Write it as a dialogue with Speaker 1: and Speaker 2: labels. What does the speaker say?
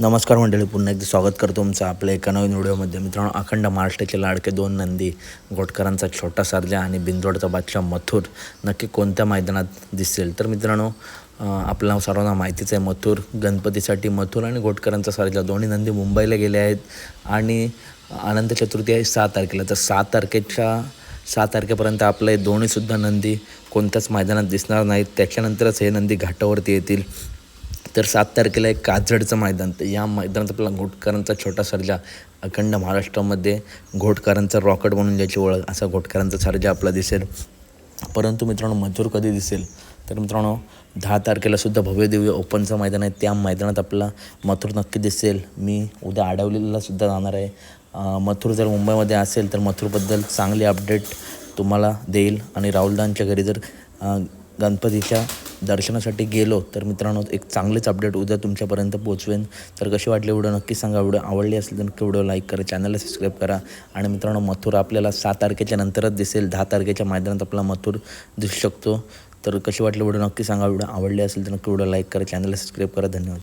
Speaker 1: नमस्कार मंडळी पुन्हा एकदा स्वागत करतो तुमचं आपल्या एका नवीन व्हिडिओमध्ये. मित्रांनो अखंड महाराष्ट्राचे लाडके दोन नंदी गोटकरांचा छोटा सारजा आणि बिंदोडचा बादशाह मथुर नक्की कोणत्या मैदानात दिसेल? तर मित्रांनो आपल्या सर्वांना माहितीच आहे मथुर गणपतीसाठी मथुर आणि गोटकरांचा सरजा. दोन्ही नंदी मुंबईला गेले आहेत आणि अनंत चतुर्थी आहे सहा तारखेला. तर सात तारखेच्या सात तारखेपर्यंत आपले दोन्हीसुद्धा नंदी कोणत्याच मैदानात दिसणार नाहीत. त्याच्यानंतरच हे नंदी घाटावरती येतील. तर सात तारखेला एक काजडचं मैदान तर या मैदानात आपला घोटकरांचा छोटा सर्जा अखंड महाराष्ट्रामध्ये घोटकरांचा रॉकेट म्हणून ज्याची ओळख असा घोटकरांचा सर्जा आपला दिसेल. परंतु मित्रांनो मजूर कधी दिसेल? तर मित्रांनो दहा तारखेला सुद्धा भव्य दिव्य ओपनचं मैदान आहे. त्या मैदानात आपला मथुर नक्की दिसेल. मी उद्या आडवलेला सुद्धा जाणार आहे. मथुर जर मुंबईमध्ये असेल तर मथुरबद्दल चांगली अपडेट तुम्हाला देईल. आणि राहुलदांच्या घरी जर गणपतीच्या दर्शनासाठी गेलो तर मित्रांनो एक चांगलेच अपडेट उद्या तुमच्यापर्यंत पोहोचवेन. तर कशी वाटली व्हिडिओ नक्की सांगा. व्हिडिओ आवडली असेल तर नक्की व्हिडिओ लाईक करा चॅनलला सबस्क्राईब करा. आणि मित्रांनो मथुर आपल्याला सात तारखेच्या नंतरच दिसेल दहा तारखेच्या मैदानात आपला मथुर दिसू शकतो. तर कशी वाटली व्हिडिओ नक्की सांगा. व्हिडिओ आवडली असेल तर नक्की व्हिडिओ लाईक करा चॅनलला सबस्क्राईब करा. धन्यवाद.